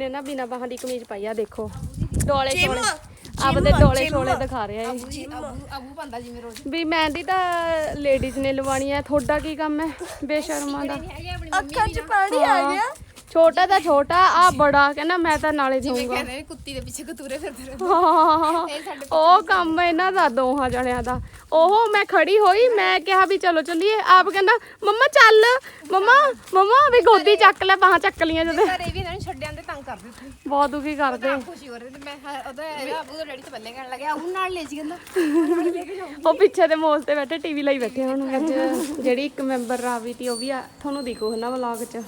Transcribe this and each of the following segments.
ਨੇ ਨਾ ਬਿਨਾ ਬਾਹਾਂ ਦੀ ਕਮੀਜ਼ ਪਾਈ ਆ ਦੇਖੋ। ਡੋਲੇ ਛੋਲੇ ਆਪਦੇ ਡੋਲੇ। ਛੋਲੇ ਦਿਖਾ ਰਿਹਾ ਇਹ। ਜਿਮ ਅਬੂ ਪੰਦਾ ਜਿਵੇਂ ਰੋਜ਼। ਵੀ ਮਹਿੰਦੀ ਤਾਂ ਲੇਡੀਜ਼ ਨੇ ਲਵਾਣੀ ਹੈ ਤੁਹਾਡਾ ਕੀ ਕੰਮ ਹੈ? ਬੇਸ਼ਰਮਾਂ ਦਾ। ਅੱਖਾਂ 'ਚ ਪਾਣੀ ਆ ਗਿਆ। ਛੋਟਾ ਤਾਂ ਛੋਟਾ ਆ ਬੜਾ ਕਹਿੰਦਾ ਮੈਂ ਤਾਂ ਨਾਲੇ ਜਾਊਂਗਾ। ਕਹਿੰਦੇ ਨੇ ਕੁੱਤੀ ਦੇ ਪਿੱਛੇ ਕਤੂਰੇ ਫਿਰਦੇ ਰਹੇ ਹਾਂ, ਉਹ ਕੰਮ ਇਹਨਾਂ ਦਾ ਦੋਹਾਂ ਜਣਿਆਂ ਦਾ। ਉਹ ਮੈਂ ਖੜੀ ਹੋਈ ਮੈਂ ਕਿਹਾ ਵੀ ਚਲੋ ਚੱਲੀਏ। ਆਪ ਕਹਿੰਦਾ ਮੰਮਾ ਚੱਲ ਮੰਮਾ ਮੰਮਾ ਵੀ ਗੋਦੀ ਚੱਕ ਲੈ ਬਾਹਾਂ ਚੱਕ ਲੀਆਂ ਜਦੋਂ। ਘਰੇ ਵੀ ਇਹਨਾਂ ਨੂੰ ਛੱਡਿਆਂ ਦੇ ਤੰਗ ਕਰਦੇ ਉੱਥੇ ਬਹੁਤ ਦੁਖੀ ਕਰਦੇ। ਆਪ ਖੁਸ਼ੀ ਹੋ ਰਹੀ ਤੇ ਮੈਂ ਹਾਂ, ਉਹਦਾ ਇਹਦਾ ਅਬੂ ਦਾ ਡੈਡੀ ਤੋਂ ਪਹਿਲੇ ਕਹਿਣ ਲੱਗਿਆ ਅਬੂ ਨਾਲ ਲੈ ਜੀ ਕਹਿੰਦਾ। ਉਹ ਪਿੱਛੇ ਦੇ ਮੋਲ ਤੇ ਬੈਠੇ ਟੀਵੀ ਲਈ ਬੈਠੇ ਹੁਣ ਅੱਜ ਜਿਹੜੀ ਇੱਕ ਮੈਂਬਰ ਰਾਵੀ ਤੀ ਉਹ ਵੀ ਆ ਤੁਹਾਨੂੰ ਦਿਖੂ ਨਾ ਵਲੌਗ 'ਚ।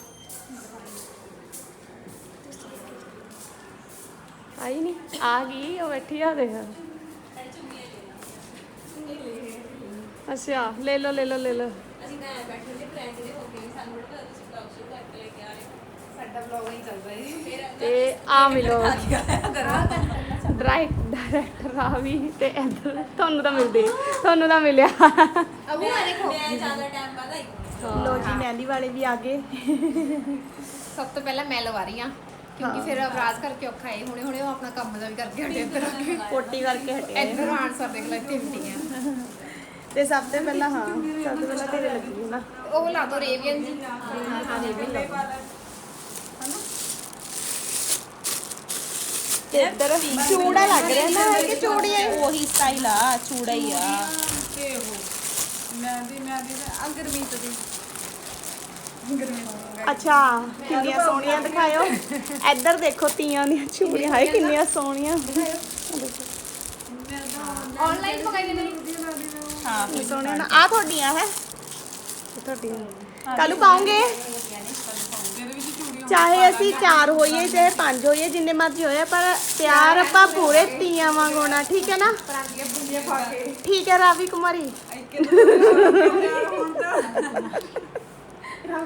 ਆਈ ਨਹੀਂ ਆ ਗਈ ਉਹ ਬੈਠੀ ਆ ਦੇਖ। ਅੱਛਾ ਲੈ ਲਓ ਲੈ ਲਓ ਲੈ ਲਓ। ਸਾਡਾ ਵਲੌਗ ਹੀ ਚੱਲਦਾ ਹੈ ਤੇ ਆ ਮਿਲੋ। ਡਾਇਰੈਕਟ ਡਾਇਰੈਕਟਰ ਰਾਵੀ ਤੇ ਇੱਧਰ ਤੁਹਾਨੂੰ ਤਾਂ ਮਿਲਦੇ ਤੁਹਾਨੂੰ ਤਾਂ ਮਿਲਿਆ। ਅਬੂ ਆ ਦੇਖੋ। ਲੋ ਜੀ ਮਹਿੰਦੀ ਵਾਲੇ ਵੀ ਆ ਗਏ। ਸਭ ਤੋਂ ਪਹਿਲਾਂ ਮੈਂ ਲਵਾ ਰਹੀ ਆ ਕਿਉਂਕਿ ਫਿਰ ਅਬਰਾਜ ਕਰਕੇ ਔਖਾ ਹੈ। ਹੁਣੇ ਹੁਣੇ ਉਹ ਆਪਣਾ ਕੰਮ ਦਾ ਵੀ ਕਰਕੇ ਹਟੇ ਇੱਧਰ ਆ ਕੇ ਕੋਟੀ ਕਰਕੇ ਹਟਿਆ। ਇੱਧਰ ਆਣ ਸਰ ਦੇਖ ਲੈ ਐਕਟੀਵਿਟੀਆਂ ਤੇ ਸਭ ਤੋਂ ਪਹਿਲਾਂ ਹਾਂ ਸਭ ਤੋਂ ਪਹਿਲਾਂ ਤੇਰੇ ਲੱਗੀ ਨਾ? ਉਹ ਲਾ ਦੋ ਰੇਵੀਅਨ ਜੀ। ਹਾਂ ਹਾਂ ਰੇਵੀਅਨ ਲਾ ਦਿਓ। ਤੇ ਇੱਧਰ ਚੂੜਾ ਲੱਗ ਰਿਹਾ ਨਾ ਕਿ ਚੂੜੀ ਹੈ? ਉਹੀ ਸਟਾਈਲ ਆ ਚੂੜਾ ਹੀ ਆ। ਅੱਛਾ ਕਿੰਨੀਆਂ ਸੋਹਣੀਆਂ ਦਿਖਾਇਓ। ਇੱਧਰ ਦੇਖੋ ਤੀਆਂ ਦੀਆਂ ਚੂੜੀਆਂ ਹਾਏ ਕਿੰਨੀਆਂ ਸੋਹਣੀਆਂ। ਆਨਲਾਈਨ ਮੰਗਾਈ ਨੇ ਹਾਂ ਸੋਹਣੀਆਂ ਨਾ। ਆ ਤੁਹਾਡੀਆਂ ਹੈ। ਤੁਹਾਡੀਆਂ ਕੱਲ ਪਾਉਂਗੇ ਚਾਹੇ ਅਸੀਂ ਚਾਰ ਹੋਈਏ ਚਾਹੇ ਪੰਜ ਹੋਈਏ ਜਿੰਨੇ ਮਰਜ਼ੀ ਹੋਏ ਪਰ ਪਿਆਰ ਆਪਾਂ ਪੂਰੇ ਤੀਆਂ ਵਾਂਗ ਹੋਣਾ ਠੀਕ ਹੈ ਨਾ? ਠੀਕ ਹੈ ਰਾਵੀ ਕੁਮਾਰੀ। ਆ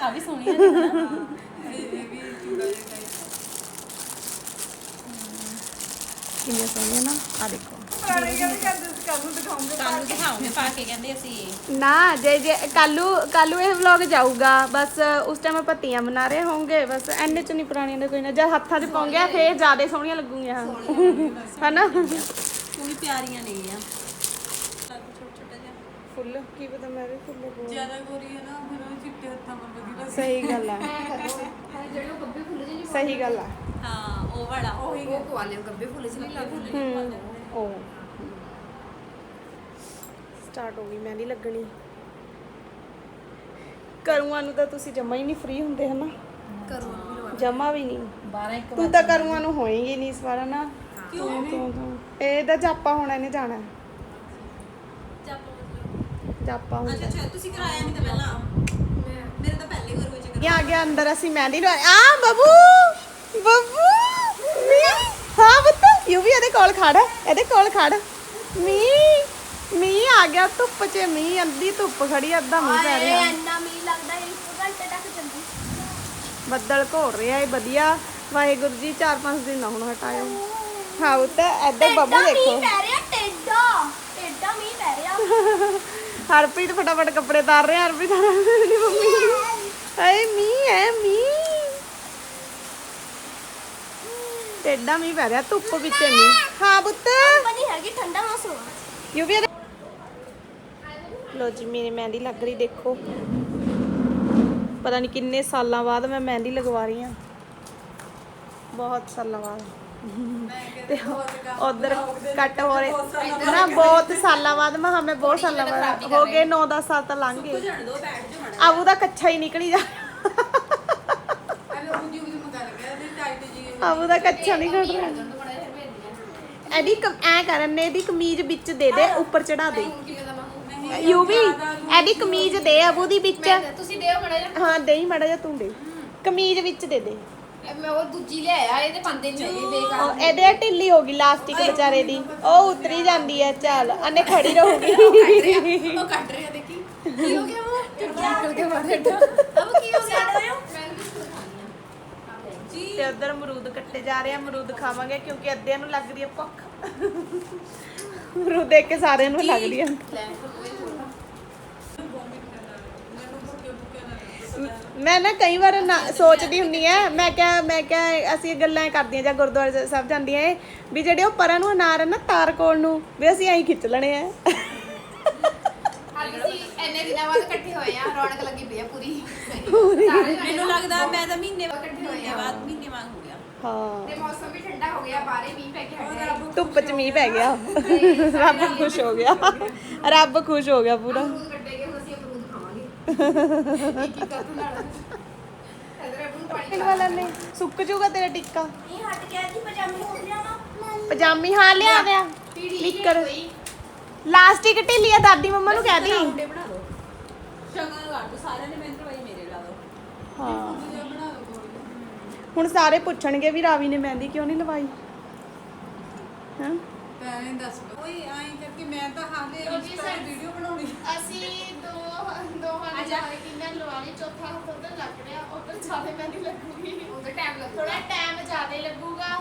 ਆ ਵੀ ਸੋਹਣੀਆਂ ਨੇ ਨਾ ਕਿੰਨੀਆਂ ਸੋਹਣੀਆਂ ਨਾ ਆ ਦੇਖੋ। ਤੁਹਾਨੂੰ ਦਿਖਾਉਂਗੇ ਪਾ ਕੇ। ਕਹਿੰਦੇ ਅਸੀਂ। ਨਾ ਜੇ ਜੇ ਕੱਲੂ ਕੱਲੂ ਇਹ ਵਲੌਗ ਜਾਊਗਾ ਬਸ ਉਸ ਟਾਈਮ ਆਪਾਂ ਤੀਆਂ ਮਨਾ ਰਹੇ ਹੋਵਾਂਗੇ ਬਸ ਐਨੇ ਚ ਨਹੀਂ ਪੁਰਾਣੀਆਂ ਦਾ ਕੋਈ ਨਾ ਜਦ ਹੱਥਾਂ 'ਚ ਪਾਉਂਗੇ ਫੇਰ ਜ਼ਿਆਦਾ ਸੋਹਣੀਆਂ ਲੱਗੂਗੀਆਂ। ਹਨਾ? ਪੂਰੀ ਪਿਆਰੀਆਂ ਨੇ ਫੁੱਲ ਕੀ ਪਤਾ ਮੈਂ ਵੀ ਫੁੱਲ ਬੋਲ ਜ਼ਿਆਦਾ ਗੋਰੀ ਹੈ ਨਾ ਫਿਰ ਉਹ ਚਿੱਟੇ ਹੱਥਾਂ ਨਾਲ ਵਧੀਆ ਸਹੀ ਗੱਲ ਆ ਜਿਹੜੇ ਉਹ ਗੱਬੇ ਫੁੱਲ ਜਿਹੇ ਸਹੀ ਗੱਲ ਆ ਹਾਂ ਉਹ ਵਾਲਾ ਉਹ ਉਹ ਪਵਾ ਲਿਓ ਗੱਬੇ ਫੁੱਲ ਜਿਹੇ ਨਹੀਂ ਲੱਗਦੇ। ਹੂੰ ਉਹ ਸਟਾਰਟ ਹੋ ਗਈ ਮਹਿੰਦੀ ਲੱਗਣੀ। ਕਰੂਆਂ ਨੂੰ ਤਾਂ ਤੁਸੀਂ ਜਮਾ ਹੀ ਨਹੀਂ ਫ੍ਰੀ ਹੁੰਦੇ ਹਨਾ? ਕਰੋ ਜਮਾ ਵੀ ਨਹੀਂ। 12 ਇੱਕ ਤੂੰ ਤਾਂ ਕਰੂਆਂ ਨੂੰ ਹੋਏਗੀ ਨਹੀਂ ਇਸ ਵਾਰ ਨਾ ਕਿਉਂ? ਤੂੰ ਜਾਪਾ ਹੋਣਾ ਇਹਨੇ ਜਾਣਾ। ਜਾਪਾ ਹੁੰਦਾ ਅੱਛਾ ਅੱਛਾ ਤੁਸੀਂ ਕਰਾਇਆ ਨਹੀਂ ਤਾਂ ਪਹਿਲਾਂ? ਮੇਰੇ ਤਾਂ ਪਹਿਲੇ ਗੁਰੂ ਵਿੱਚ ਇਹ ਆ ਗਿਆ ਅੰਦਰ ਅਸੀਂ ਮਹਿੰਦੀ ਲਵਾ ਆ ਬੱਬੂ! ਬੱਬੂ! ਮੀ! ਹਾਂ ਬੱਤ ਯੂ ਵੀ ਇਹਦੇ ਕੋਲ ਖੜ ਇਹਦੇ ਕੋਲ ਖੜ। ਮੀ ਮੀ ਆ ਗਿਆ ਧੁੱਪ 'ਚ ਮੀ ਅੰਦੀ ਧੁੱਪ ਖੜੀ ਅੱਧਾ ਮੀਂਹ ਪੈ ਰਿਹਾ। ਇੰਨਾ ਮੀ ਲੱਗਦਾ 1 ਘੰਟੇ ਤੱਕ ਚੱਲਦੀ ਬੱਦਲ ਘੋਰ ਰਿਹਾ ਏ ਵਧੀਆ। ਵਾਹਿਗੁਰੂ ਜੀ 4-5 ਦਿਨ ਨਾ ਹੁਣ ਹਟਾਇਓ। ਹਾਂ ਉਹ ਤਾਂ ਇੱਧਰ ਬੱਬੂ ਦੇਖੋ। ਪੈ ਰਿਹਾ ਟੇਡਾ। ਟੇਡਾ ਮੀ ਪੈ ਰਿਹਾ। ਹਰਪ੍ਰੀਤ ਫਟਾਫਟ ਕੱਪੜੇ ਤਾਰ ਰਿਹਾ ਹਰਪ੍ਰੀਤ ਮੇਰੀ ਮੰਮੀ ਹਾਏ ਮੀ ਹੈ ਮੀ ਟੇਡਾ ਮੀਂਹ ਪੈ ਰਿਹਾ ਧੁੱਪ ਵਿੱਚ ਮੀ ਹਾਂ ਪੁੱਤ। ਬਣੀ ਹੈਗੀ ਠੰਡਾ ਮੌਸਮ ਯੂ ਵੀ ਲੋ ਜੀ ਮੇਰੀ ਮਹਿੰਦੀ ਲੱਗ ਰਹੀ ਦੇਖੋ। ਪਤਾ ਨਹੀਂ ਕਿੰਨੇ ਸਾਲਾਂ ਬਾਅਦ ਮੈਂ ਮਹਿੰਦੀ ਲਗਵਾ ਰਹੀ ਹਾਂ। ਬਹੁਤ ਸਾਲਾਂ ਬਾਅਦ। ਤੇ ਉਧਰ ਕੱਟ ਹੋ ਰਹੇ। ਨਾ ਬਹੁਤ ਸਾਲਾਂ ਬਾਅਦ ਮੈਂ ਹਮੇ ਬਹੁਤ ਸਾਲਾਂ ਬਾਅਦ। ਹੋ ਗਏ 9-10 ਸਾਲ ਤਾਂ ਲੰਘ ਗਏ। ਦੋ ਆਬੂ ਦਾ ਕੱਛਾ ਹੀ ਨਿਕਲੀ ਜਾ। ਆਬੂ ਦਾ ਕੱਛਾ ਨਹੀਂ ਕੱਢ ਰਿਹਾ ਕ- ਐ ਕਰਨ ਨੇ ਇਹਦੀ ਕਮੀਜ਼ ਵਿੱਚ ਦੇ ਦੇ ਉੱਪਰ ਚੜਾ ਦੇ। ਯੂ ਵੀ ਇਹਦੀ ਕਮੀਜ਼ ਦੇ ਆਬੂ ਦੀ ਵਿੱਚ। ਤੁਸੀਂ ਦਿਓ ਮੜਾ ਜਾ ਹਾਂ ਦੇਈ ਮੜਾ ਜਾ ਤੂੰ ਦੇ। ਕਮੀਜ਼ ਵਿੱਚ ਦੇ ਦੇ। ਮੈਂ ਉਹ ਦੂਜੀ ਲਿਆਇਆ ਇਹਦੇ ਪਾਉਂਦੇ ਨਹੀਂ ਹੈਗੇ ਬੇਕਾਰ ਉਹ ਇਹਦੇ ਢਿੱਲੀ ਹੋ ਗਈ ਲਾਸਟਿਕ ਵਿਚਾਰੇ ਦੀ। ਉਹ ਉਤਰੀ ਜਾਂਦੀ ਹੈ ਚੱਲ ਅਨੇ ਖੜੀ ਰਹੂਗੀ। ਉਹ ਕੱਟ ਰਿਹਾ ਦੇਖੀ। ਕੀ ਹੋ ਗਿਆ ਉਹ? ਨਿਕਲ ਕੇ ਮਾਰੇ ਅਬ ਕੀ ਹੋ ਗਿਆ? ਮੈਂ ਵੀ ਤੇ ਉਧਰ ਅਮਰੂਦ ਕੱਟੇ ਜਾ ਰਹੇ ਆ ਅਮਰੂਦ ਖਾਵਾਂਗੇ ਕਿਉਂਕਿ ਅੱਧਿਆਂ ਨੂੰ ਲੱਗ ਰਹੀ ਹੈ ਭੁੱਖ। ਅਮਰੂਦ ਦੇਖ ਕੇ ਸਾਰਿਆਂ ਨੂੰ ਲੱਗ ਰਹੀ ਹੈ ਮੈਂ ਨਾ ਕਈ ਵਾਰ ਨਾ ਸੋਚਦੀ ਹੁੰਨੀ ਐ ਮੈਂ ਕਿਹਾ ਮੈਂ ਕਿਹਾ ਅਸੀਂ ਗੱਲਾਂ ਕਰਦੀਆਂ ਜਾਂ ਗੁਰਦੁਆਰੇ ਸਾਹਿਬ ਜਾਂਦੀਆਂ ਏ ਵੀ ਜਿਹੜੇ ਉਹ ਪਰਾਂ ਨੂੰ ਅਨਾਰ ਆ ਨਾ ਤਾਰ ਕੋਲ ਨੂੰ ਵੀ ਅਸੀਂ ਐਂ ਖਿੱਚ ਲੈਣੇ ਆ। ਅੱਜ ਅਸੀਂ ਇੰਨੇ ਦਿਨਾਂ ਬਾਅਦ ਇਕੱਠੇ ਹੋਏ ਆ ਰੌਣਕ ਲੱਗੀ ਪਈ ਆ ਪੂਰੀ। ਸਾਰੇ ਜਾਣੇ ਮੈਨੂੰ ਲੱਗਦਾ ਮੈਂ ਤਾਂ ਮਹੀਨੇ ਬਾਅਦ ਇਕੱਠੇ ਹੋਏ ਮਹੀਨੇ ਆ। ਬਾਅਦ ਮਹੀਨੇ ਬਾਅਦ ਹੋ ਗਿਆ। ਹਾਂ। ਤੇ ਮੌਸਮ ਵੀ ਠੰਡਾ ਹੋ ਗਿਆ ਮੀਂਹ ਪੈ ਹੈ। ਧੁੱਪ ਚ ਮੀਂਹ ਪੈ ਗਿਆ। ਰੱਬ ਖੁਸ਼ ਹੋ ਗਿਆ। ਰੱਬ ਖੁਸ਼ ਹੋ ਗਿਆ ਪੂਰਾ। ਅਮਰੂਦ ਕੱਟੇ ਗਏ। ਵਾਲਾ ਨੇ ਸੁੱਕ ਜੂਗਾ ਤੇਰਾ ਟਿੱਕਾ ਇਹ ਹਟ ਗਿਆ ਜੀ ਪਜਾਮੀ ਹੋ ਗਿਆ। ਨਾ ਪਜਾਮੀ ਹਾਂ ਲਿਆ ਦਿਆ ਨਿੱਕਰ ਲਾਸਟਿਕ ਢਿੱਲੀ ਆ ਦਾਦੀ ਮੰਮਾ ਨੂੰ ਕਹਿ ਦੀ। ਮੁੰਡੇ ਬਣਾ ਦੋ ਸ਼ਗਨ ਲਾ ਦੋ ਸਾਰਿਆਂ ਨੇ ਮੈਨੂੰ ਭਾਈ ਮੇਰੇ ਲਾ ਦੋ ਹਾਂ। ਜੇ ਬਣਾ ਦੋ ਹੁਣ ਸਾਰੇ ਪੁੱਛਣਗੇ ਵੀ ਰਾਵੀ ਨੇ ਮਹਿੰਦੀ ਕਿਉਂ ਨਹੀਂ ਲਵਾਈ? ਹਾਂ? ਪੈਣੇ ਦੱਸ। ਕੋਈ ਐਂ ਕਰਕੇ ਮੈਂ ਤਾਂ ਹਾਲੇ ਇੰਸਟਾ ਤੇ ਵੀਡੀਓ ਬਣਾਉਣੀ। ਅਸੀਂ ਦੋਹਾਂ ਨੇ ਜਾਣੇ ਕਿੰਨਾ ਲਵਾ ਲਈ ਚੌਥਾ ਹੱਥ ਉਧਰ ਲੱਗ ਰਿਹਾ ਉਧਰ ਜ਼ਿਆਦਾ ਮੈਂ ਨਹੀਂ ਲੱਗੂਗੀ। ਉਹਦਾ ਟਾਈਮ ਲੱਗਦਾ ਥੋੜਾ ਟਾਈਮ ਜ਼ਿਆਦਾ ਲੱਗੂਗਾ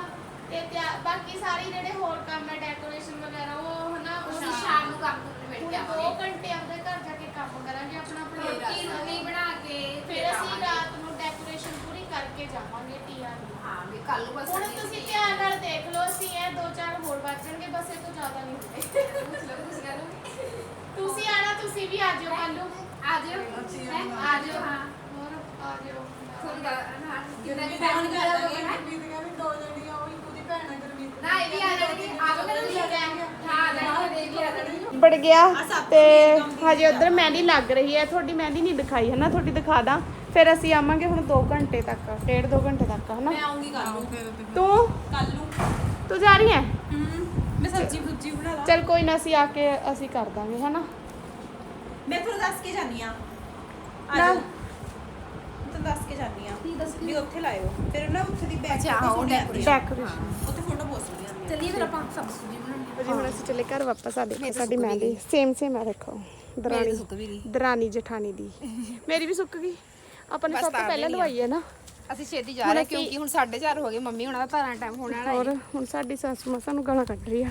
ਤੇ ਬਾਕੀ ਸਾਰੇ ਜਿਹੜੇ ਹੋਰ ਕੰਮ ਹੈ ਡੈਕੋਰੇਸ਼ਨ ਵਗੈਰਾ ਉਹ ਹਨਾ ਉਹ ਸ਼ਾਮ ਨੂੰ ਕੰਮ ਨਿਬੜ ਹੁਣ ਕੇ ਆਵਾਂਗੇ ਘੰਟੇ ਆਪਣੇ ਘਰ ਜਾ ਕੇ ਕੰਮ ਕਰਾਂਗੇ ਆਪਣਾ ਰੋਟੀ ਰੋਟੀ ਬਣਾ ਕੇ ਫਿਰ ਅਸੀਂ ਰਾਤ ਨੂੰ ਡੈਕੋਰੇਸ਼ਨ ਪੂਰੀ ਕਰਕੇ ਜਾਵਾਂਗੇ ਤੀਆਂ ਨੂੰ ਹਾਂ ਵੀ ਕੱਲ ਨੂੰ ਬਸ ਹੁਣ ਤੁਸੀਂ ਧਿਆਨ ਨਾਲ ਦੇਖ ਲਓ ਅਸੀਂ ਇਹ ਦੋ ਚਾਰ ਹੋਰ ਵੱਜਣਗੇ ਬਸ ਇਹ ਤੋਂ ਜ਼ਿਆਦਾ ਨਹੀਂ ਹੁੰਦੇ ਤੁਸੀਂ ਆਣਾ ਤੁਸੀਂ ਵੀ ਆ ਜਾਓ ਕੱਲ ਨੂੰ ਆ ਜਾਓ। ਹੈਂ? ਆ ਜਾਓ ਹਾਂ। ਹੋਰ ਆ ਜਾਓ। ਤੁਹਾਨੂੰ ਦਾ ਵੀ ਫੋਨ ਕਰ ਦਾਂਗੇ ਹੈ? ਨਾ ਇਹ ਵੀ ਆ ਜਾਣਗੇ। ਆ ਮੈਨੂੰ ਹੈ ਜਾਣਗੇ। ਬੜ ਗਿਆ ਤੇ ਹਜੇ ਉਧਰ ਮਹਿੰਦੀ ਲੱਗ ਰਹੀ ਹੈ। ਤੁਹਾਡੀ ਮਹਿੰਦੀ ਨਹੀਂ ਦਿਖਾਈ ਹੈ ਨਾ ਤੁਹਾਡੀ ਦਿਖਾ ਦਾਂ। ਫਿਰ ਅਸੀਂ ਆਵਾਂਗੇ ਹੁਣ 2 ਘੰਟੇ ਤੱਕ ਡੇਢ 2 ਘੰਟੇ ਤੱਕ ਹਨਾ? ਮੈਂ ਆਉਂਗੀ ਕੱਲ ਨੂੰ। ਤੂੰ? ਕੱਲ ਨੂੰ। ਤੂੰ ਜਾ ਰਹੀ ਹੈ? ਹੂੰ। ਮੈਂ ਸਬਜ਼ੀ ਫੁੱਜੀ ਬਣਾ ਲਾ। ਚਲ ਕੋਈ ਨਾ ਅਸੀਂ ਆ ਕੇ ਅਸੀਂ ਕਰ ਦਾਂਗੇ ਹਨਾ? ਮੈਂ ਤੁਹਾਨੂੰ ਦੱਸ ਕੇ ਜਾਨੀ ਆ ਆ ਨਾ। ਜਾਓ। ਤੁਹਾਨੂੰ ਦੱਸ ਕੇ ਜਾਨੀ ਆ ਵੀ ਉੱਥੇ ਲਾਇਓ। ਫਿਰ ਨਾ ਉੱਥੇ ਦੀ ਬੈਕ ਅੱਛਾ, ਹਾਂ, ਉਹ decoration। ਡੈਕੋਰੇਸ਼ਨ ਉੱਥੇ ਫੋਟੋ ਪੋਸਟ ਹੁੰਦੀ ਆਉਂਦੀ ਚਲਿਏ ਫਿਰ ਆਪਾਂ ਸਬਜ਼ੀ ਬਣਾਉਣੀ ਜੀ ਹੁਣ ਅਸੀਂ ਚੱਲੇ ਘਰ ਵਾਪਸ ਆ ਦੇਖੋ ਸਾਡੀ ਮਹਿੰਦੀ ਸੇਮ ਸੇਮ ਆ ਦੇਖੋ ਦਰਾਣੀ। ਦਰਾਣੀ ਜਠਾਣੀ ਦੀ। ਮੇਰੀ ਵੀ ਸੁੱਕ ਗਈ। ਆਪਾਂ ਨੇ ਸਭ ਤੋਂ ਪਹਿਲਾਂ ਆ। ਲਵਾਈ ਹੈ ਨਾ। ਅਸੀਂ ਛੇਤੀ ਜਾ ਰਹੇ ਅਸੀਂ- ਕਿਉਂਕਿ ਹੁਣ 4:30 ਹੋ ਗਏ ਮੰਮੀ ਹੁਣਾਂ ਦਾ ਧਾਰਾਂ ਟਾਈਮ ਹੋਣ ਵਾਲਾ ਹੋਰ ਹੁਣ ਸਾਡੀ ਸੱਸ ਮਾਂ ਸਾਨੂੰ ਗਾਲਾਂ ਕੱਢ ਰਹੀ ਆ।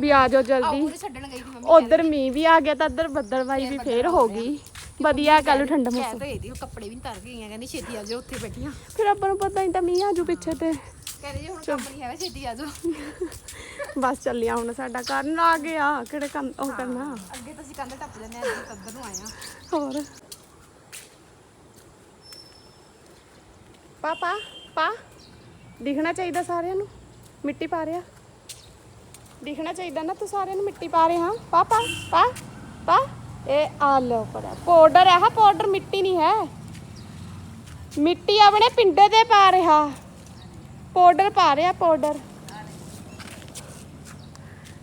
ਵੀ ਆ ਜਾਓ ਜਲਦੀ। ਉਹ ਛੱਡਣ ਗਈ ਸੀ ਮੰਮੀ ਉਧਰ ਮੀਂਹ ਵੀ ਆ ਗਿਆ ਤਾਂ ਉਧਰ ਬੱਦਲਵਾਈ ਵੀ ਫੇਰ ਹੋ ਗਈ। ਵਧੀਆ ਕੱਲ ਠੰਡਾ ਮੌਸਮ। ਤਾਂ ਇਹਦੀ ਕੱਪੜੇ ਵੀ ਤਰ ਗਈਆਂ ਕਹਿੰਦੀ ਛੇਤੀ ਆ ਜਾਓ ਉੱਥੇ ਬੈਠੀਆਂ। ਫਿਰ ਆਪਾਂ ਨੂੰ ਪਤਾ ਨਹੀਂ ਤਾਂ ਮੀਂਹ ਆ ਜੂ ਪਿੱਛੇ ਤੇ। ਕਹਿੰਦੀ ਜੀ ਹੁਣ ਕੰਮ ਨਹੀਂ ਹੈਗਾ ਛੇਤੀ ਆ ਜਾਓ। ਬਸ ਚੱਲਿਆ ਹੁਣ ਸਾਡਾ ਕਰਨ ਆ ਗਿਆ ਕਿਹੜੇ ਕੰਮ ਉਹ ਕਰਨਾ? ਅੱਗੇ ਤਾਂ ਅਸੀਂ ਕੰਧ ਟੱਪ ਜਾਂਦੇ ਆ ਤੱਦਰ ਨੂੰ ਆਏ ਆ ਹੋਰ? ਪਾ ਪਾ ਪਾ। ਦਿਖਣਾ ਚਾਹੀਦਾ ਸਾਰਿਆਂ ਨੂੰ। ਮਿੱਟੀ ਪਾ ਰਿਆ ਦਿਖਣਾ ਚਾਹੀਦਾ ਨਾ ਤੂੰ ਸਾਰਿਆਂ ਨੂੰ ਮਿੱਟੀ ਪਾ ਰਿਹਾ। ਪਾ ਪਾ ਪਾ ਪਾ। ਇਹ ਆ ਲੋ ਪੜਾ ਪਾਊਡਰ ਹੈ ਪਾਊਡਰ ਮਿੱਟੀ ਨਹੀਂ ਹੈ। ਮਿੱਟੀ ਆਪਣੇ ਪਿੰਡੇ ਤੇ ਪਾ ਰਿਹਾ। ਪਾਊਡਰ ਪਾ ਰਿਹਾ ਪਾਊਡਰ।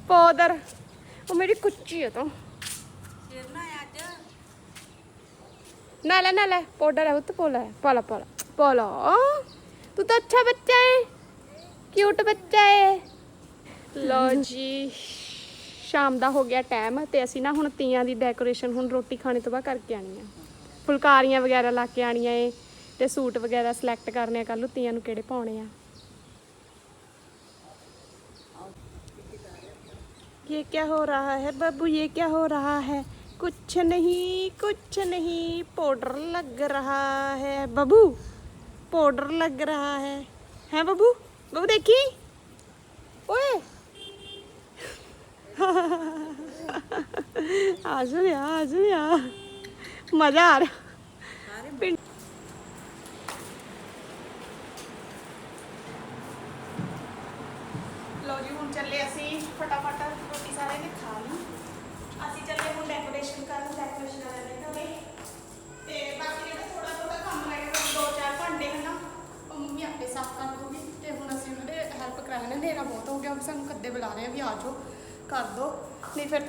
ਪਾਊਡਰ। ਉਹ ਮੇਰੀ ਕੁੱਚੀ ਹੈ ਤਾਂ। ਨਾ ਲੈ ਨਾ ਲੈ। ਪਾਊਡਰ ਹੈ ਉਹ ਤੇ ਪੋਲਾ ਪਾਲਾ ਪਾਲਾ पोला तू तो अच्छा बच्चा है क्यूट ਬੱਚਾ ਹੈ ਲੋ ਜੀ ਸ਼ਾਮ ਦਾ ਹੋ ਗਿਆ ਟਾਈਮ ਤੇ ਅਸੀਂ ਨਾ ਹੁਣ ਤੀਆਂ ਦੀ ਡੈਕੋਰੇਸ਼ਨ ਹੁਣ ਰੋਟੀ ਖਾਣੇ ਤੋਂ ਬਾਅਦ ਕਰਕੇ ਆਣੀ ਆ ਫੁਲਕਾਰੀਆਂ ਵਗੈਰਾ ਲਾ ਕੇ ਆਣੀਆਂ ਏ ਤੇ ਸੂਟ ਵਗੈਰਾ ਸਿਲੈਕਟ ਕਰਨੇ ਆ ਕੱਲ ਨੂੰ ਤੀਆਂ ਨੂੰ ਕਿਹੜੇ ਪਾਉਣੇ ਆ ये क्या हो रहा है बब्बू ये क्या हो रहा है कुछ नहीं कुछ नहीं पाउडर लग रहा है बब्बू पाउडर लग रहा है। हैं बबू? बबू देखी? ओए! आज या आज या। मज़ा आ रहा।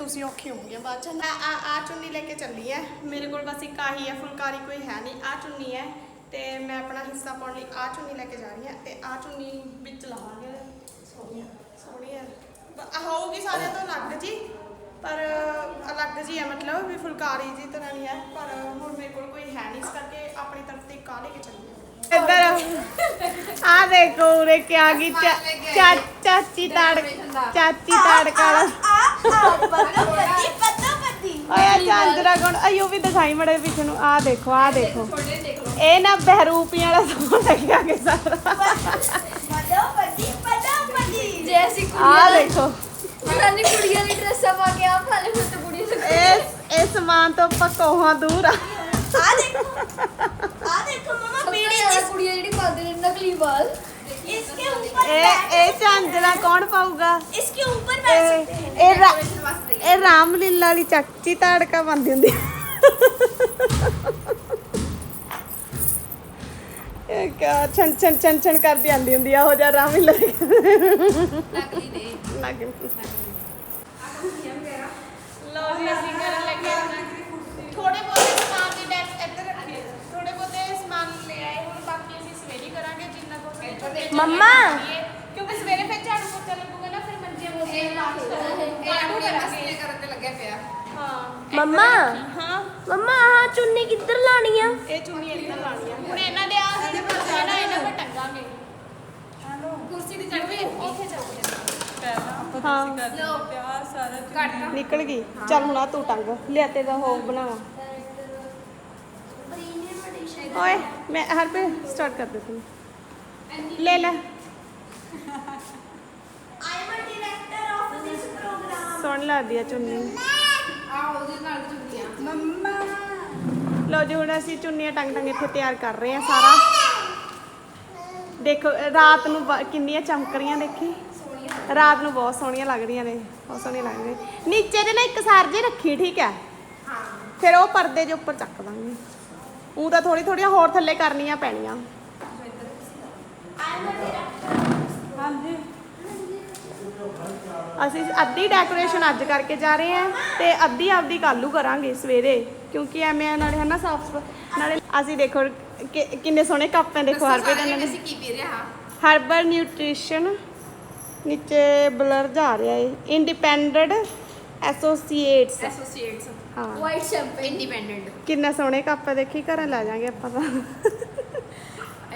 ਤੁਸੀਂ ਔਖੇ ਹੋਗੇ ਬਾਅਦ ਚ। ਆ ਆ ਆ ਚੁੰਨੀ ਲੈ ਕੇ ਚੱਲੀ ਹੈ ਮੇਰੇ ਕੋਲ ਬਸ ਇੱਕ ਆਹੀ ਹੈ ਫੁਲਕਾਰੀ ਕੋਈ ਹੈ ਨਹੀਂ ਆ ਚੁੰਨੀ ਹੈ ਤੇ ਮੈਂ ਆਪਣਾ ਹਿੱਸਾ ਪਾਉਣ ਲਈ ਆ ਚੁੰਨੀ ਲੈ ਕੇ ਜਾ ਰਹੀ ਹਾਂ ਤੇ ਆ ਚੁੰਨੀ ਵਿੱਚ ਲਾਵਾਂਗੇ। ਸੋਹਣੀ ਸੋਹਣੀ ਹੈ ਬ- ਹੋਊਗੀ ਸਾਰਿਆਂ ਤੋਂ ਅਲੱਗ ਜੀ, ਪਰ ਅਲੱਗ ਜੀ ਹੈ ਮਤਲਬ ਵੀ ਫੁਲਕਾਰੀ ਜੀ ਤਰ੍ਹਾਂ ਨਹੀਂ ਹੈ ਪਰ ਹੁਣ ਮੇਰੇ ਕੋਲ ਕੋਈ ਹੈ ਨਹੀਂ ਇਸ ਕਰਕੇ ਆਪਣੀ ਤਰਫ ਤੇ ਕਾ ਲੈ ਕੇ ਚੱਲੀ ਇੱਧਰ ਆ ਦੇਖੋ ਉਰੇ ਕਿਆ ਕੀ ਚਾ ਚਾਚੀ ਤੜ ਚਾਚੀ ਤੜਕਾ ਵਾਲਾ। ਪਤਾ ਓਏ ਚਾਂਦਰਾ ਕੋਣ? ਅਯੋ ਵੀ ਦਿਖਾਈ ਮੜੇ ਪਿੱਛੇ ਨੂੰ। ਆ ਦੇਖੋ ਆ ਦੇਖੋ। ਇਹ ਨਾ ਬਹਿਰੂਪੀਆਂ ਵਾਲਾ ਸੋਹਣਾ ਲੱਗਿਆ ਕਿ ਸਾਰਾ। ਜੇ ਅਸੀਂ ਆ ਦੇਖੋ। ਕੁੜੀਆਂ ਦੀ ਕੁੜੀਆਂ ਦੀ ਡਰੈਸਾਂ ਪਾ ਕੇ ਆ ਭਾਲੇ ਤੇ ਕੁੜੀਆਂ ਇਹ ਸਮਾਨ ਤੋਂ ਆਪਾਂ ਕੋਹਾਂ ਦੂਰ ਆ। ਕੁੜੀਆਂ ਕੁੜੀਆਂ ਜਿਹੜੀ ਪਾਉਂਦੇ ਨੇ ਨਕਲੀ ਵਾਲ ਇਹ ਇਹ ਚਾਂਦਰਾ ਕੌਣ ਪਾਊਗਾ इसके ऊपर ਇਹ ਇਹ ਰਾ- ਇਹ ਰਾਮਲੀਲਾ ਵਾਲੀ ਚੱਕੀ ਤਾੜਕਾ ਬੰਦੀ ਹੁੰਦੀ ਇਹ ਕਿਆ ਛਣ ਛਣ ਛਣ ਛਣ ਕਰਦੀ ਆਂਦੀ ਹੁੰਦੀ ਆ ਉਹ ਜਿਹਾ ਰਾਮਲੀਲਾ ਦੀ ਨਕਲੀ ਨੇ ਲੱਗ ਲਓ ਜੀ ਅਸੀਂ ਮੰਮਾ। ਕਿਉਂਕਿ ਸਵੇਰੇ ਫਿਰ ਝਾੜੂ ਪੋਚਾ ਲੱਗੂਗਾ ਨਾ ਫਿਰ ਮੰਜੇ ਮੋਜੇ ਲਾਸ਼ ਮਸਲੇ ਕਰਨ ਤੇ ਲੱਗਿਆ ਪਿਆ। ਹਾਂ। ਮੰਮਾ। ਹਾਂ। ਮੰਮਾ ਆ ਚੁੰਨੀ ਕਿੱਧਰ ਲਾਣੀ ਆ ਇਹ ਚੁੰਨੀ ਇੱਧਰ ਲਾਣੀ ਆ ਹੁਣ ਇਹਨਾਂ ਦੇ ਆ ਜਿਹੜੇ ਪਾਸੇ ਨਾ ਇਹਨਾਂ ਪਰ ਟੰਗਾਂਗੇ। ਕੁਰਸੀ ਦੀ ਚੜ੍ਹ ਗਈ ਉੱਥੇ ਜਾਊਗੇ ਹਾਂ। ਲਓ ਪਿਆਰ ਸਾਰਾ ਕੱਟ ਨਿਕਲ ਗਈ। ਚੱਲ ਹੁਣ ਆ ਤੂੰ ਟੰਗ। ਲਿਆ ਤੇ ਦਾ ਹੋ ਬਣਾਵਾ। ਓਏ ਮੈਂ ਹਰ ਪੇ ਸਟਾਰਟ ਕਰ ਦੇ ਲੈ ਲੈ। ਸੁਣ ਲੱਗਦੀ ਆ ਚੁੰਨੀ। ਆ ਉਹਦੇ ਨਾਲ ਚੁੰਨੀਆਂ। ਮੰਮਾ। ਲਓ ਜੀ ਹੁਣ ਅਸੀਂ ਚੁੰਨੀਆਂ ਟੰਗ ਟੰਗ ਇੱਥੇ ਤਿਆਰ ਕਰ ਰਹੇ ਹਾਂ ਸਾਰਾ। ਦੇਖੋ ਰਾਤ ਨੂੰ ਕਿੰਨੀਆਂ ਚਮਕ ਰਹੀਆਂ ਦੇਖੀ। ਰਾਤ ਨੂੰ ਬਹੁਤ ਸੋਹਣੀਆਂ ਲੱਗ ਰਹੀਆਂ ਨੇ ਬਹੁਤ ਸੋਹਣੀਆਂ ਲੱਗ ਰਹੀਆਂ ਨੀਚੇ ਦੇ ਨਾ ਇੱਕ ਸਾਰ ਜੇ ਰੱਖੀ ਠੀਕ ਹੈ? ਫਿਰ ਉਹ ਪਰਦੇ ਦੇ ਉੱਪਰ ਚੱਕ ਦਾਂਗੇ। ਉਹ ਤਾਂ ਥੋੜੀ ਥੋੜੀਆਂ ਹੋਰ ਥੱਲੇ ਕਰਨੀਆਂ ਪੈਣੀਆਂ। ਹਾਂਜੀ। ਅਸੀਂ ਅੱਧੀ ਡੈਕੋਰੇਸ਼ਨ ਅੱਜ ਕਰਕੇ ਜਾ ਰਹੇ ਹਾਂ ਤੇ ਅੱਧੀ ਆਪਦੀ ਕੱਲੂ ਕਰਾਂਗੇ ਸਵੇਰੇ ਕਿਉਂਕਿ ਐਵੇਂ ਨਾਲੇ ਹੈ ਨਾ ਸਾਫ਼ ਨਾਲੇ ਅਸੀਂ ਦੇਖੋ ਕਿ- ਕਿੰਨੇ ਸੋਹਣੇ ਕੱਪ ਹੈ ਦੇਖੋ ਹਰ ਪੇ ਨੇ। ਅਸੀਂ ਕੀ ਪੀ ਰਹੇ ਹਰਬਲ ਨਿਊਟ੍ਰੀਸ਼ਨ ਨੀਚੇ ਬਲਰ ਜਾ ਰਿਹਾ ਹੈ ਇੰਡੀਪੈਂਡੈਂਟ ਐਸੋਸੀਏਟਸ ਐਸੋਸੀਏਟਸ ਹਾਂ। ਵਾਈਟ ਸ਼ੈਂਪੇਨ ਇੰਡੀਪੈਂਡੈਂਟ ਕਿੰਨਾ ਸੋਹਣੇ ਕੱਪ ਹੈ ਦੇਖੀ ਘਰਾਂ ਲੈ ਜਾਾਂਗੇ ਆਪਾਂ ਤਾਂ।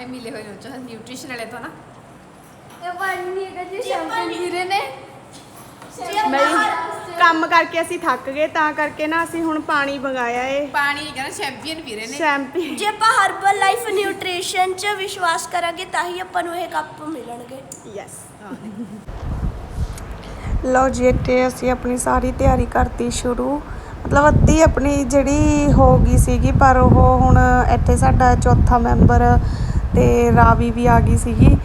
ਇਹ ਮਿਲੇ ਹੋਏ ਨੇ ਚਾਹ ਨਿਊਟ੍ਰੀਸ਼ਨ ਵਾਲੇ ਤੋਂ ਨਾ। ਇਹ ਪਾਣੀ ਨਹੀਂ ਹੈਗਾ ਜੀ ਸ਼ੈਂਪੇਨ ਪੀ ਰਹੇ ਨੇ ਬਈ ਕੰਮ ਕਰਕੇ ਅਸੀਂ ਥੱਕ ਗਏ ਤਾਂ ਕਰਕੇ ਨਾ ਅਸੀਂ ਹੁਣ ਪਾਣੀ ਮੰਗਾਇਆ ਏ। ਪਾਣੀ ਕਹਿੰਦਾ ਚੈਂਪੀਅਨ ਰਹੇ ਨੇ। ਸ਼ੈਂਪੀ ਜੇ ਆਪਾਂ ਹਰਬਲ ਲਾਈਫ ਨਿਊਟ੍ਰੀਸ਼ਨ 'ਚ ਵਿਸ਼ਵਾਸ ਕਰਾਂਗੇ ਤਾਂ ਹੀ ਆਪਾਂ ਨੂੰ ਇਹ ਕੱਪ ਮਿਲਣਗੇ। ਯੈਸ ਲਓ ਜੀ ਇੱਥੇ ਅਸੀਂ ਆਪਣੀ ਸਾਰੀ ਤਿਆਰੀ ਕਰਤੀ ਸ਼ੁਰੂ। ਮਤਲਬ ਅੱਧੀ ਆਪਣੀ ਜਿਹੜੀ ਹੋ ਗਈ ਸੀਗੀ ਪਰ ਉਹ ਹੁਣ ਇੱਥੇ ਸਾਡਾ ਚੌਥਾ ਮੈਂਬਰ ਅਤੇ ਰਾਵੀ ਵੀ ਆ ਗਈ ਸੀਗੀ।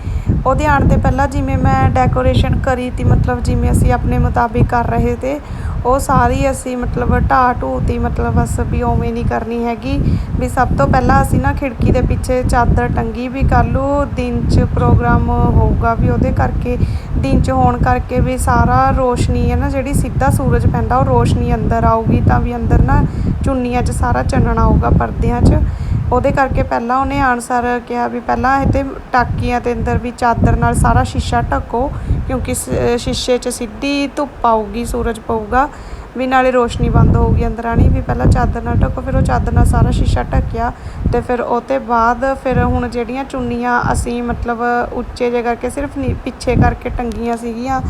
ਉਹਦੇ ਆਉਣ ਤੋਂ ਪਹਿਲਾਂ ਜਿਵੇਂ ਮੈਂ ਡੈਕੋਰੇਸ਼ਨ ਕਰੀ ਤੀ, ਮਤਲਬ ਜਿਵੇਂ ਅਸੀਂ ਆਪਣੇ ਮੁਤਾਬਿਕ ਕਰ ਰਹੇ ਤੇ, ਉਹ ਸਾਰੀ ਅਸੀਂ ਮਤਲਬ ਢਾਹ ਢੂਤੀ ਮਤਲਬ ਬਸ ਵੀ ਉਵੇਂ ਨਹੀਂ ਕਰਨੀ ਹੈਗੀ। ਵੀ ਸਭ ਤੋਂ ਪਹਿਲਾਂ ਅਸੀਂ ਨਾ ਖਿੜਕੀ ਦੇ ਪਿੱਛੇ ਚਾਦਰ ਟੰਗੀ ਵੀ ਕੱਲ੍ਹ ਨੂੰ ਦਿਨ 'ਚ ਪ੍ਰੋਗਰਾਮ ਹੋਊਗਾ ਵੀ ਉਹਦੇ ਕਰਕੇ, ਦਿਨ 'ਚ ਹੋਣ ਕਰਕੇ ਵੀ ਸਾਰਾ ਰੋਸ਼ਨੀ ਹੈ ਨਾ, ਜਿਹੜੀ ਸਿੱਧਾ ਸੂਰਜ ਪੈਂਦਾ ਉਹ ਰੋਸ਼ਨੀ ਅੰਦਰ ਆਊਗੀ, ਤਾਂ ਵੀ ਅੰਦਰ ਨਾ ਚੁੰਨੀਆਂ 'ਚ ਸਾਰਾ ਚਾਨਣ ਆਊਗਾ ਪਰਦਿਆਂ 'ਚ। ਉਹਦੇ ਕਰਕੇ ਪਹਿਲਾਂ ਉਹਨੇ ਆਨਸਰ ਕਿਹਾ ਵੀ ਪਹਿਲਾਂ ਇਹ ਤੇ ਟਾਕੀਆਂ ਦੇ ਅੰਦਰ ਵੀ ਚਾਦਰ ਨਾਲ ਸਾਰਾ ਸ਼ੀਸ਼ਾ ਢੱਕੋ, ਕਿਉਂਕਿ ਸ- ਸ਼ੀਸ਼ੇ 'ਚ ਸਿੱਧੀ ਧੁੱਪ ਆਊਗੀ, ਸੂਰਜ ਪਊਗਾ, ਵੀ ਨਾਲੇ ਰੋਸ਼ਨੀ ਬੰਦ ਹੋਊਗੀ ਅੰਦਰ ਆਣੀ ਵੀ ਪਹਿਲਾਂ ਚਾਦਰ ਨਾਲ ਢੱਕੋ, ਫਿਰ ਉਹ ਚਾਦਰ ਨਾਲ ਸਾਰਾ ਸ਼ੀਸ਼ਾ ਢੱਕਿਆ ਅਤੇ ਫਿਰ ਉਹ ਤੋਂ ਬਾਅਦ ਫਿਰ ਹੁਣ ਜਿਹੜੀਆਂ ਚੁੰਨੀਆਂ ਅਸੀਂ ਮਤਲਬ ਉੱਚੇ ਜਿਹੇ ਕਰਕੇ ਸਿਰਫ ਨੀ- ਪਿੱਛੇ ਕਰਕੇ ਟੰਗੀਆਂ ਸੀਗੀਆਂ,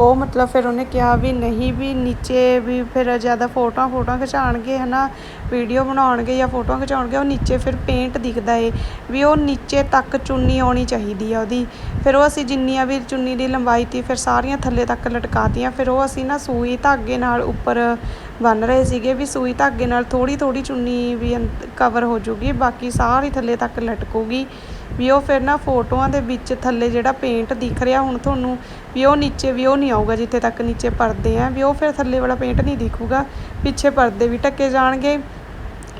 ਉਹ ਮਤਲਬ ਫਿਰ ਉਹਨੇ ਕਿਹਾ ਵੀ ਨਹੀਂ ਵੀ ਨੀਚੇ ਵੀ ਫਿਰ ਜ਼ਿਆਦਾ ਫੋਟੋਆਂ ਫੋਟੋਆਂ ਖਿਚਾਉਣਗੇ ਹੈ ਨਾ ਵੀਡੀਓ ਬਣਾਉਣਗੇ ਜਾਂ ਫੋਟੋਆਂ ਖਿਚਾਉਣਗੇ, ਉਹ ਨੀਚੇ ਫਿਰ ਪੇਂਟ ਦਿਖਦਾ ਏ ਵੀ ਉਹ ਨੀਚੇ ਤੱਕ ਚੁੰਨੀ ਆਉਣੀ ਚਾਹੀਦੀ ਆ ਉਹਦੀ। ਫਿਰ ਉਹ ਅਸੀਂ ਜਿੰਨੀਆਂ ਵੀ ਚੁੰਨੀ ਦੀ ਲੰਬਾਈ ਤੀ, ਫਿਰ ਸਾਰੀਆਂ ਥੱਲੇ ਤੱਕ ਲਟਕਾਤੀਆਂ, ਫਿਰ ਉਹ ਅਸੀਂ ਨਾ ਸੂਈ ਧਾਗੇ ਨਾਲ ਉੱਪਰ ਬੰਨ ਰਹੇ ਸੀਗੇ ਵੀ ਸੂਈ ਧਾਗੇ ਨਾਲ ਥੋੜੀ ਥੋੜੀ ਚੁੰਨੀ ਵੀ ਕਵਰ ਹੋ ਜੂਗੀ, ਬਾਕੀ ਸਾਰੀ ਥੱਲੇ ਤੱਕ ਲਟਕੂਗੀ। ਵੀ ਉਹ ਫਿਰ ਨਾ ਫੋਟੋਆਂ ਦੇ ਵਿੱਚ ਥੱਲੇ ਜਿਹੜਾ ਪੇਂਟ ਦਿਖ ਰਿਹਾ, ਹੁਣ ਤੁਹਾਨੂੰ ਵੀ ਉਹ ਨੀਚੇ ਵੀ ਉਹ ਨਹੀਂ ਆਊਗਾ ਜਿੱਥੇ ਤੱਕ ਨੀਚੇ ਪਰਦੇ ਆ ਵੀ ਉਹ ਫਿਰ ਥੱਲੇ ਵਾਲਾ ਪੇਂਟ ਨਹੀਂ ਦਿਖੂਗਾ। ਪਿੱਛੇ ਪਰਦੇ ਵੀ ਢੱਕੇ ਜਾਣਗੇ।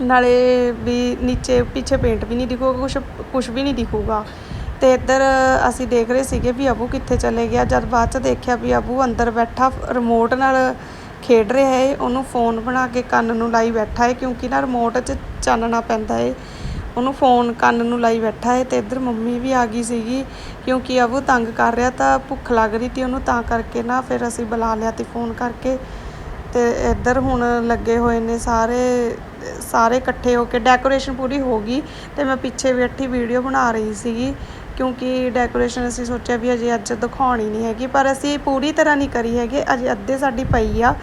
ਨਾਲੇ ਵੀ ਨੀਚੇ, ਪਿੱਛੇ ਪੇਂਟ ਵੀ ਨਹੀਂ ਦਿਖੂਗਾ, ਕੁਛ ਕੁਛ ਵੀ ਨਹੀਂ ਦਿਖੂਗਾ। ਤੇ ਇੱਧਰ ਅਸੀਂ ਦੇਖ ਰਹੇ ਸੀਗੇ ਵੀ ਅਬੂ ਕਿੱਥੇ ਚਲੇ ਗਿਆ। ਜਦ ਬਾਅਦ ਚ ਦੇਖਿਆ ਵੀ ਅਬੂ ਅੰਦਰ ਬੈਠਾ ਰਿਮੋਟ ਨਾਲ ਖੇਡ ਰਿਹਾ ਹੈ ਉਹਨੂੰ ਫੋਨ ਬਣਾ ਕੇ ਕੰਨ ਨੂੰ ਲਾਈ ਬੈਠਾ ਹੈ ਕਿਉਂਕਿ ਨਾ ਰਿਮੋਟ 'ਚ ਚਾਨਣਾ ਪੈਂਦਾ ਹੈ ਉਹਨੂੰ ਫੋਨ ਕੰਨ ਨੂੰ ਲਾਈ ਬੈਠਾ ਹੈ ਤੇ ਇੱਧਰ ਮੰਮੀ ਵੀ ਆ ਗਈ ਸੀਗੀ, ਕਿਉਂਕਿ ਅਬੂ ਤੰਗ ਕਰ ਰਿਹਾ ਤਾਂ ਭੁੱਖ ਲੱਗ ਰਹੀ ਤੀ ਉਹਨੂੰ, ਤਾਂ ਕਰਕੇ ਨਾ ਫਿਰ ਅਸੀਂ ਬੁਲਾ ਲਿਆ ਤੇ ਫੋਨ ਕਰਕੇ। ਤੇ ਇੱਧਰ ਹੁਣ ਲੱਗੇ ਹੋਏ ਨੇ ਸਾਰੇ ਸਾਰੇ ਇਕੱਠੇ ਹੋ ਕੇ ਡੈਕੋਰੇਸ਼ਨ ਪੂਰੀ ਹੋ ਗਈ ਤੇ ਮੈਂ ਪਿੱਛੇ ਬੈਠੀ ਵੀਡੀਓ ਬਣਾ ਰਹੀ ਸੀਗੀ, ਕਿਉਂਕਿ ਡੈਕੋਰੇਸ਼ਨ ਅਸੀਂ ਸੋਚਿਆ ਵੀ ਅਜੇ ਅੱਜ ਦਿਖਾਉਣੀ ਨਹੀਂ ਹੈਗੀ, ਪਰ ਅਸੀਂ ਪੂਰੀ ਤਰ੍ਹਾਂ ਨਹੀਂ ਕਰੀ ਹੈਗੇ, ਅਜੇ ਅੱਧੇ ਸਾਡੀ ਪਈ ਆ।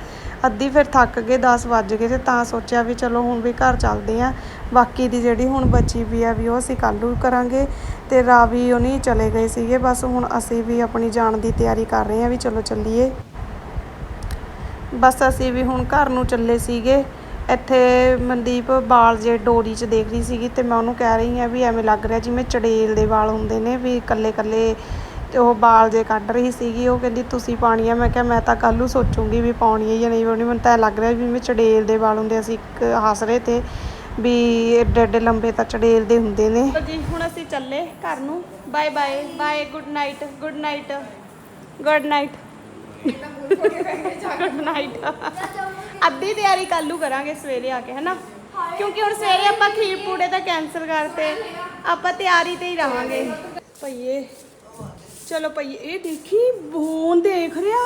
ਅੱਧੀ ਫਿਰ ਥੱਕ ਗਏ 10 ਵੱਜ ਗਏ ਤੇ ਤਾਂ ਸੋਚਿਆ ਵੀ ਚਲੋ ਹੁਣ ਵੀ ਘਰ ਚੱਲਦੇ ਆਂ ਬਾਕੀ ਦੀ ਜਿਹੜੀ ਹੁਣ ਬਚੀ ਵੀ ਆ ਵੀ ਉਹ ਅਸੀਂ ਕੱਲ੍ਹ ਨੂੰ ਕਰਾਂਗੇ ਤੇ ਰਾਵੀ ਉਹ ਨਹੀਂ ਚਲੇ ਗਏ ਸੀਗੇ, ਬਸ ਹੁਣ ਅਸੀਂ ਵੀ ਆਪਣੀ ਜਾਣ ਦੀ ਤਿਆਰੀ ਕਰ ਰਹੇ ਆਂ ਵੀ ਚਲੋ ਚੱਲੀਏ। ਬਸ ਅਸੀਂ ਵੀ ਹੁਣ ਘਰ ਨੂੰ ਚੱਲੇ ਸੀਗੇ। ਇੱਥੇ ਮਨਦੀਪ ਵਾਲ ਜੇ ਡੋਰੀ 'ਚ ਦੇਖ ਰਹੀ ਸੀਗੀ ਤੇ ਮੈਂ ਉਹਨੂੰ ਕਹਿ ਰਹੀ ਆ ਵੀ ਐਵੇਂ ਲੱਗ ਰਿਹਾ ਜਿਵੇਂ ਚੜੇਲ ਦੇ ਵਾਲ ਹੁੰਦੇ ਨੇ ਵੀ ਕੱਲੇ ਕੱਲੇ ਤੇ ਉਹ ਵਾਲ ਜੇ ਕੱਢ ਰਹੀ ਸੀਗੀ, ਉਹ ਕਹਿੰਦੀ, ਤੁਸੀਂ ਪਾਉਣੀ ਆ। ਮੈਂ ਕਿਹਾ, ਮੈਂ ਤਾਂ ਕੱਲ੍ਹ ਨੂੰ ਸੋਚੂੰਗੀ ਵੀ ਪਾਉਣੀ ਹੈ ਜਾਂ ਨਹੀਂ ਪਾਉਣੀ। ਮੈਨੂੰ ਤਾਂ ਐਂ ਲੱਗ ਰਿਹਾ ਵੀ ਜਿਵੇਂ ਚੜੇਲ ਦੇ ਵਾਲ ਹੁੰਦੇ ਅਸੀਂ ਇੱਕ ਹੱਸ ਤੇ, ਵੀ ਏਡੇ ਏਡੇ ਲੰਬੇ ਤਾਂ ਚੜੇਲ ਦੇ ਹੁੰਦੇ ਨੇ। ਜੀ, ਹੁਣ ਅਸੀਂ ਚੱਲੇ ਘਰ ਨੂੰ। Bye bye bye good night good night good night good night ਅੱਧੀ ਤਿਆਰੀ ਕੱਲ੍ਹ ਨੂੰ ਕਰਾਂਗੇ ਸਵੇਰੇ ਆ ਕੇ, ਹੈਨਾ? ਕਿਉਂਕਿ ਹੁਣ ਸਵੇਰੇ ਆਪਾਂ ਖੀਰ ਪੂੜੇ ਤਾਂ ਕੈਨਸਲ ਕਰਤੇ। ਆਪਾਂ ਤਿਆਰੀ ਤੇ ਹੀ ਰਵਾਂਗੇ ਭਈਏ। ਚਲੋ ਭਈਏ ਇਹ ਦੇਖੀ ਫੋਨ ਦੇਖ ਰਿਹਾ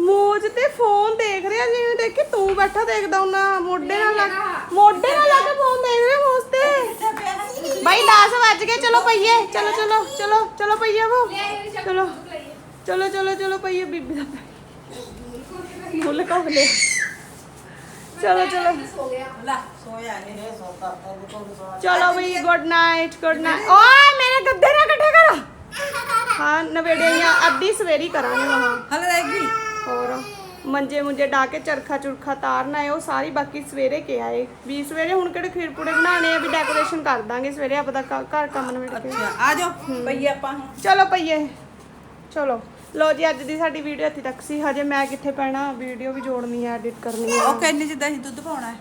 ਮੋਜ ਤੇ ਫੋਨ ਦੇਖ ਰਿਹਾ ਜਿਵੇਂ ਦੇਖੀ ਤੂੰ ਬੈਠਾ ਦੇਖਦਾ ਹੁੰਨਾ ਮੋਢੇ ਨਾਲ ਲੱਗ ਮੋਢੇ ਨਾਲ ਲੱਗ ਕੇ ਫੋਨ ਦੇਖ ਰਿਹਾ ਮੋਜ ਤੇ ਬਾਈ 10 ਵੱਜ ਗਏ ਚਲੋ ਭਈਏ ਚਲੋ ਚਲੋ ਚਲੋ ਚਲੋ ਭਈਏ ਉਹ ਚਲੋ ਚਲੋ ਚਲੋ ਚਲੋ ਭਈਏ ਬੀਬੀ ਦਾ ਮੁੱਲ ਕਾ ਲਿਆ ਚਲੋ ਚਲੋ ਲੈ ਸੋਇਆ ਨਹੀਂ ਚਲੋ ਬਈ ਗੁੱਡ ਨਾਈਟ ਗੁੱਡ ਨਾਈਟ ਓਏ ਮੇਰੇ ਗੱਦੇ ਨਾ ਇਕੱਠੇ ਕਰ ਹਾਂ ਨਵੇੜੇ ਜਾਂ ਅੱਧੀ ਸਵੇਰੀ ਕਰਾਂਗੇ ਵਹਾਂ ਹਲ ਰਹੇਗੀ ਹੋਰ ਮੰਜੇ ਮੁੰਜੇ ਡਾ ਕੇ ਚਰਖਾ ਚੁਰਖਾ ਤਾਰਨਾ ਹੈ ਉਹ ਸਾਰੀ ਬਾਕੀ ਸਵੇਰੇ ਕੇ ਆਏ। ਵੀ ਸਵੇਰੇ ਹੁਣ ਕਿਹੜੇ ਖੀਰ ਪੂੜੇ ਬਣਾਉਣੇ ਆ ਵੀ ਡੈਕੋਰੇਸ਼ਨ ਕਰ ਦਾਂਗੇ ਸਵੇਰੇ ਆਪਾਂ ਦਾ ਘ- ਘਰ ਕੰਮ ਨਵੇੜ ਕੇ। ਅੱਛਾ ਆ ਜਾਓ ਪਈਏ ਆਪਾਂ ਹੁਣ। ਚਲੋ ਪਈਏ। ਚਲੋ ਲੋ ਜੀ ਅੱਜ ਦੀ ਸਾਡੀ ਵੀਡੀਓ ਇੱਥੇ ਤੱਕ ਸੀ। ਹਜੇ ਮੈਂ ਕਿੱਥੇ ਪੈਣਾ ਵੀਡੀਓ ਵੀ ਜੋੜਨੀ ਹੈ ਐਡਿਟ ਕਰਨੀ ਹੈ। ਉਹ ਕਹਿੰਨੇ ਜਿੱਦਾਂ ਅਸੀਂ ਦੁੱਧ ਪਾਉਣਾ ਹੈ।